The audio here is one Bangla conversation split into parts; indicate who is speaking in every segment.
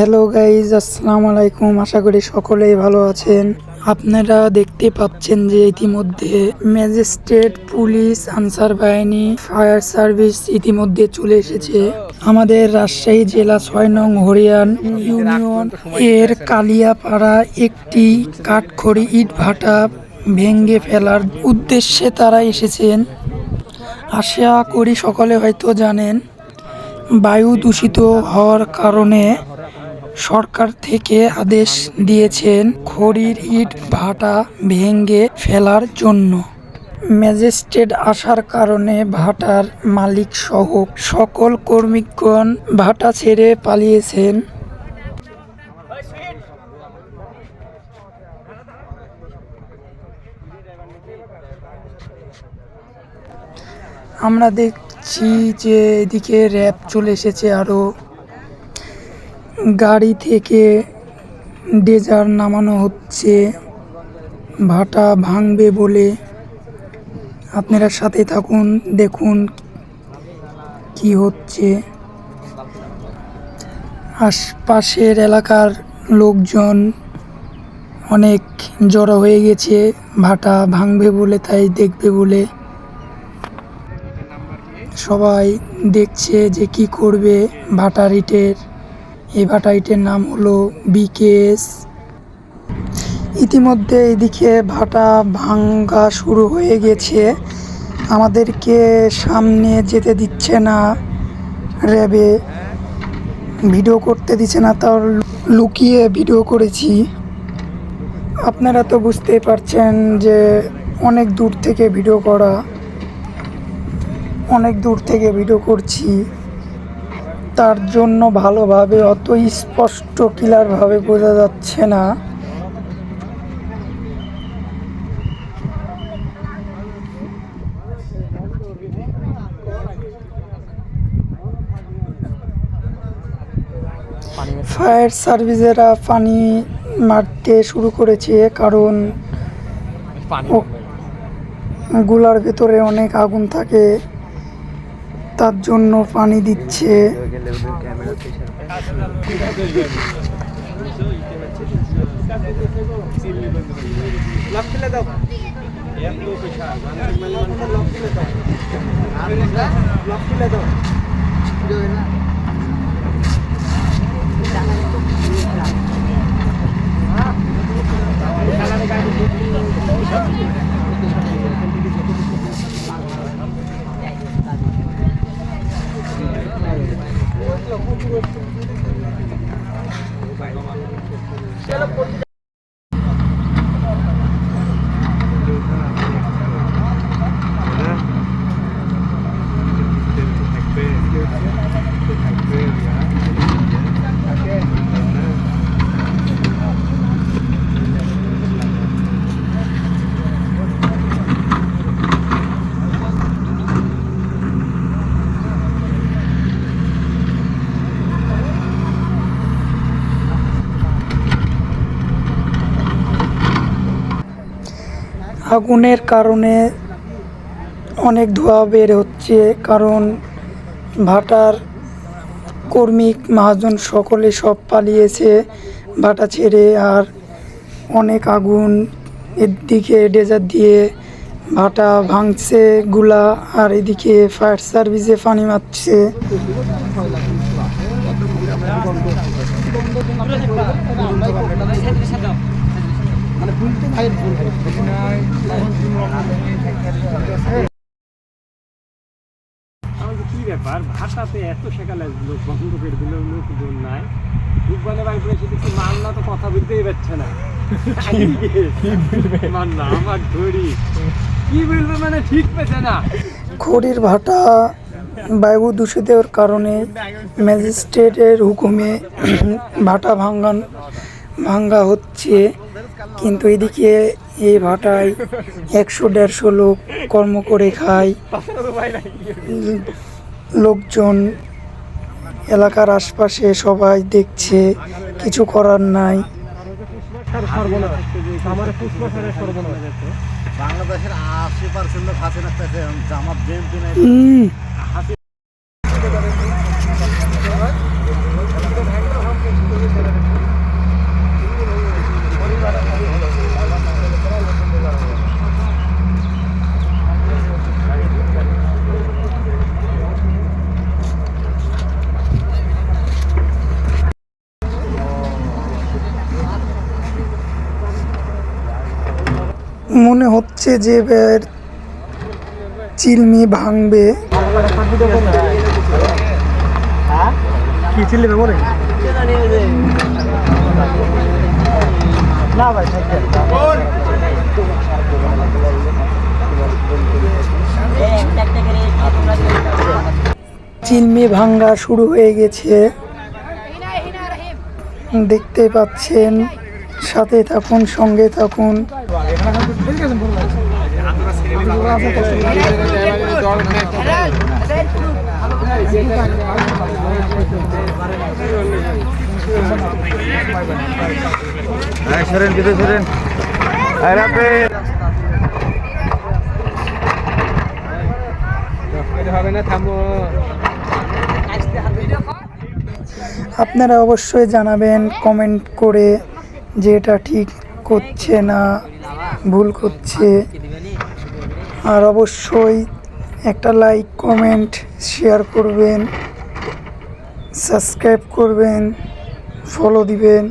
Speaker 1: হ্যালো গাইজ আসসালামু আলাইকুম। আশা করি সকলেই ভালো আছেন। আপনারা দেখতে পাচ্ছেন যে ইতিমধ্যে ম্যাজিস্ট্রেট, পুলিশ, আনসার বাহিনী, ফায়ার সার্ভিস ইতিমধ্যে চলে এসেছে। আমাদের রাজশাহী জেলা ছয় নং হরিয়ান ইউনিয়ন এর কালিয়াপাড়া একটি কাঠখড়ি ইট ভাটা ভেঙে ফেলার উদ্দেশ্যে তারা এসেছেন। আশা করি সকলে হয়তো জানেন, বায়ু দূষিত হওয়ার কারণে সরকার থেকে আদেশ দিয়েছেন খড়ির ইট ভাটা ভেঙে ফেলার জন্য। ম্যাজিস্ট্রেট আসার কারণে ভাটার মালিক সহ সকল কর্মীগণ ভাটা ছেড়ে পালিয়েছেন। আমরা দেখছি যে এদিকে র্যাব চলে এসেছে আরও গাড়ি থেকে ডেজার নামানো হচ্ছে। ভাটা ভাঙবে বলে আপনারা সাথে থাকুন, দেখুন কি হচ্ছে। আশপাশের এলাকার লোকজন অনেক জড়ো হয়ে গেছে। ভাটা ভাঙবে বলে তাই দেখবে বলে সবাই দেখছে যে কি করবে ভাটা ইটের ভাটাইটের নাম হলো বিকেএস। ইতিমধ্যে এদিকে ভাটা ভাঙ্গা শুরু হয়ে গেছে। আমাদেরকে সামনে যেতে দিচ্ছে না র্যাবে। ভিডিও করতে দিচ্ছে না, তাও লুকিয়ে ভিডিও করেছি। আপনারা তো বুঝতেই পারছেন যে অনেক দূর থেকে ভিডিও করা, অনেক দূর থেকে ভিডিও করছি। তার জন্য ভালোভাবে অত স্পষ্ট ক্লিয়ারভাবে বোঝা যাচ্ছে না। ফায়ার সার্ভিসেরা পানি মারতে শুরু করেছে কারণগুলার ভেতরে অনেক আগুন থাকে। তার জন্য পানি দিচ্ছে। আগুনের কারণে অনেক ধোঁয়া বের হচ্ছে, কারণ ভাটার কর্মী মহাজন সকলে সব পালিয়েছে ভাটা ছেড়ে, আর অনেক আগুন এদিকে ডেজার দিয়ে ভাটা ভাঙছে, গুলা আর এদিকে ফায়ার সার্ভিসে পানি মারছে।
Speaker 2: আমাদের কি ব্যাপার? ভাষাতে এত সেকালে লোক বন্ধ করে দিল লোকজন নাই। বাড়ি পড়ে মান্না তো কথা বলতেই পারছে না। মান্না আমার ধরি কি বলবে মানে ঠিক পেছে না।
Speaker 1: খড়ির ভাটা বায়ু দূষিতের কারণে ম্যাজিস্ট্রেটের হুকুমে ভাটা ভাঙ্গান ভাঙ্গা হচ্ছে। কিন্তু এদিকে এই ভাটায় একশো দেড়শো লোক কর্ম করে খায়। লোকজন এলাকার আশপাশে সবাই দেখছে কিছু করার নাই।
Speaker 3: বাংলাদেশের আশি পার্সেন্ট লোক হাসিনা জামাত বিএনপি নাই
Speaker 1: উম, মনে হচ্ছে যে চিলমি ভাঙবে।
Speaker 2: কি ছিল না ভাই
Speaker 1: চিলমি ভাঙ্গা শুরু হয়ে গেছে। দেখতে পাচ্ছেন সাথে থাকুন সঙ্গে থাকুন।
Speaker 3: সরেন ভিতরে সরেন।
Speaker 2: হবে না থামো
Speaker 1: আপনারা অবশ্যই জানাবেন কমেন্ট করে যে এটা ঠিক করছে না, ভুল করছে। আর অবশ্যই একটা লাইক, কমেন্ট, শেয়ার করবেন, সাবস্ক্রাইব করবেন ফলো দিবেন।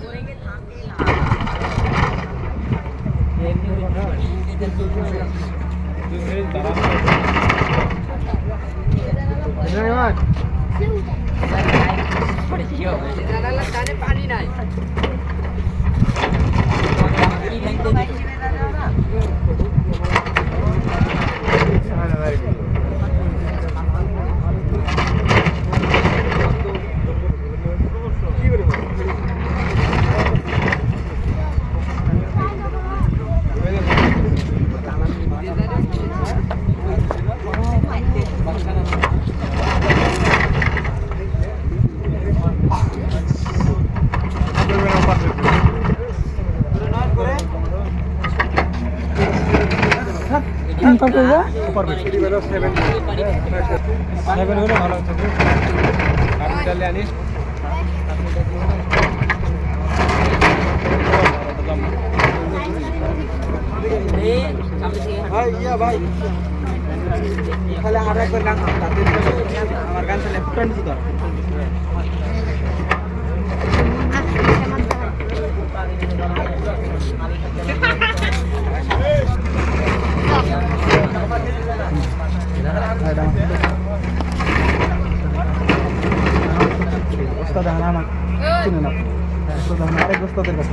Speaker 1: সুপার বেড
Speaker 2: সেভেন হলে ভালো হতো আপনি তাহলে আনিস তাহলে আর একবার গান আমার গান তাহলে টোয়েন্টি দর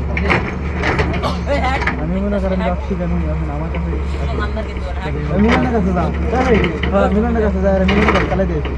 Speaker 1: করব
Speaker 3: আমি মনে করেন যে অক্সিজেন এখন আমার কাছে মিলনের কাছে যাও হ্যাঁ মিলনের কাছে যাই মিলনের কাছে কালে দিয়েছি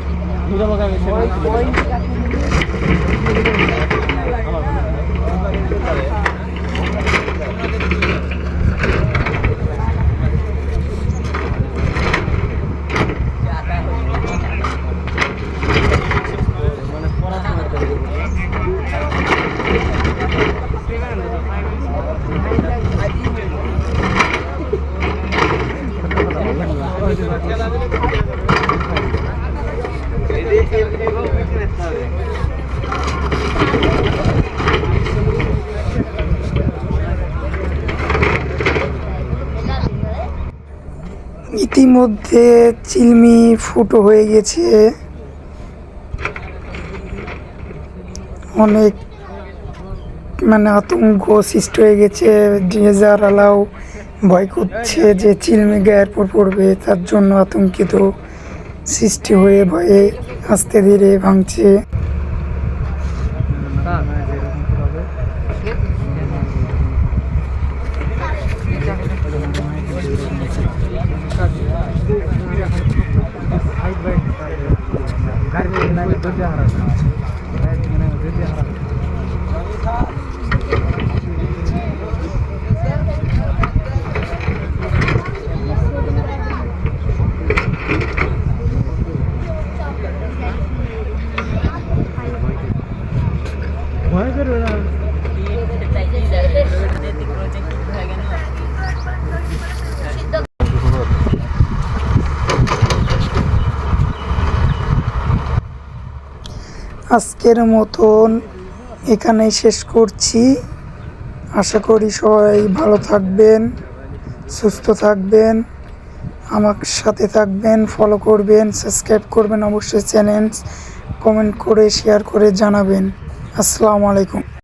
Speaker 1: ইতিমধ্যে চিলমি ফুটো হয়ে গেছে। অনেক মানে আতঙ্ক সৃষ্টি হয়ে গেছে। ডিজার আলাও ভয় করছে যে চিলমি গায়ের পর পড়বে, তার জন্য আতঙ্কিত সৃষ্টি হয়ে ভয়ে আস্তে ধীরে ভাঙছে। আজকের মতন এখানেই শেষ করছি। আশা করি সবাই ভালো থাকবেন, সুস্থ থাকবেন, আমার সাথে থাকবেন ফলো করবেন সাবস্ক্রাইব করবেন অবশ্যই চ্যানেল কমেন্ট করে শেয়ার করে জানাবেন। আসসালামু আলাইকুম।